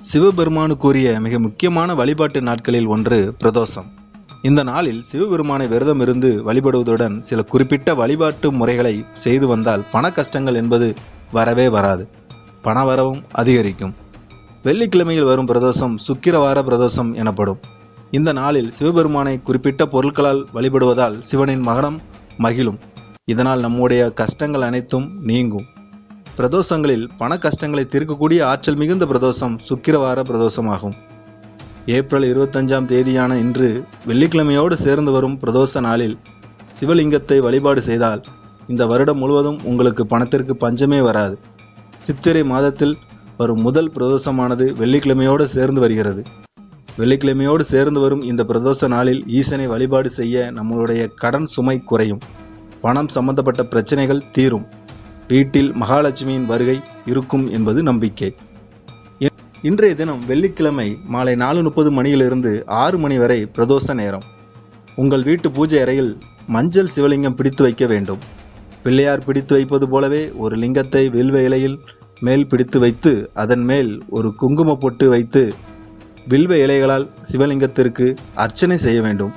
சிவபெருமானுக்குரிய மிக முக்கியமான வழிபாட்டு நாட்களில் ஒன்று பிரதோஷம். இந்த நாளில் சிவபெருமானை விரதம் இருந்து வழிபடுவதுடன் சில குறிப்பிட்ட வழிபாட்டு முறைகளை செய்து வந்தால் பண கஷ்டங்கள் என்பது வரவே வராது. பண வரவும் அதிகரிக்கும். வெள்ளிக்கிழமையில் வரும் பிரதோஷம் சுக்கிரவார பிரதோஷம் எனப்படும். இந்த நாளில் சிவபெருமானை குறிப்பிட்ட பொருட்களால் வழிபடுவதால் சிவனின் மகனம் மகிழும். இதனால் நம்முடைய கஷ்டங்கள் அனைத்தும் நீங்கும். பிரதோஷங்களில் பண கஷ்டங்களை தீர்க்கக்கூடிய ஆற்றல் மிகுந்த பிரதோஷம் சுக்கிரவார பிரதோஷமாகும். ஏப்ரல் இருபத்தஞ்சாம் தேதியான இன்று வெள்ளிக்கிழமையோடு சேர்ந்து வரும் பிரதோஷ நாளில் சிவலிங்கத்தை வழிபாடு செய்தால் இந்த வருடம் முழுவதும் உங்களுக்கு பணத்திற்கு பஞ்சமே வராது. சித்திரை மாதத்தில் வரும் முதல் பிரதோஷமானது வெள்ளிக்கிழமையோடு சேர்ந்து வருகிறது. வெள்ளிக்கிழமையோடு சேர்ந்து வரும் இந்த பிரதோஷ நாளில் ஈசனை வழிபாடு செய்ய நம்மளுடைய கடன் சுமை குறையும். பணம் சம்பந்தப்பட்ட பிரச்சனைகள் தீரும். வீட்டில் மகாலட்சுமியின் வருகை இருக்கும் என்பது நம்பிக்கை. இன்றைய தினம் வெள்ளிக்கிழமை மாலை நாலு முப்பது மணியிலிருந்து ஆறு மணி வரை பிரதோஷ நேரம். உங்கள் வீட்டு பூஜை அறையில் மஞ்சள் சிவலிங்கம் பிடித்து வைக்க வேண்டும். பிள்ளையார் பிடித்து வைப்பது போலவே ஒரு லிங்கத்தை வில்வ இலையில் மேல் பிடித்து வைத்து அதன் மேல் ஒரு குங்கும பொட்டு வைத்து வில்வ இலைகளால் சிவலிங்கத்திற்கு அர்ச்சனை செய்ய வேண்டும்.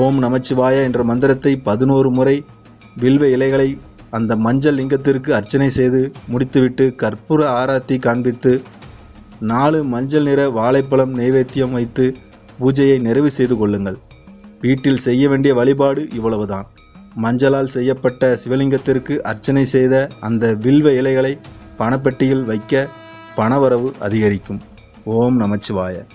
ஓம் நமச்சிவாய என்ற மந்திரத்தை பதினோரு முறை வில்வ இலைகளை அந்த மஞ்சள் லிங்கத்திற்கு அர்ச்சனை செய்து முடித்துவிட்டு கற்பூர ஆராத்தி காண்பித்து நாலு மஞ்சள் நிற வாழைப்பழம் நைவேத்தியம் வைத்து பூஜையை நிறைவு செய்து கொள்ளுங்கள். வீட்டில் செய்ய வேண்டிய வழிபாடு இவ்வளவுதான். மஞ்சளால் செய்யப்பட்ட சிவலிங்கத்திற்கு அர்ச்சனை செய்த அந்த வில்வ இலைகளை பணப்பெட்டியில் வைக்க பணவரவு அதிகரிக்கும். ஓம் நமச்சிவாய.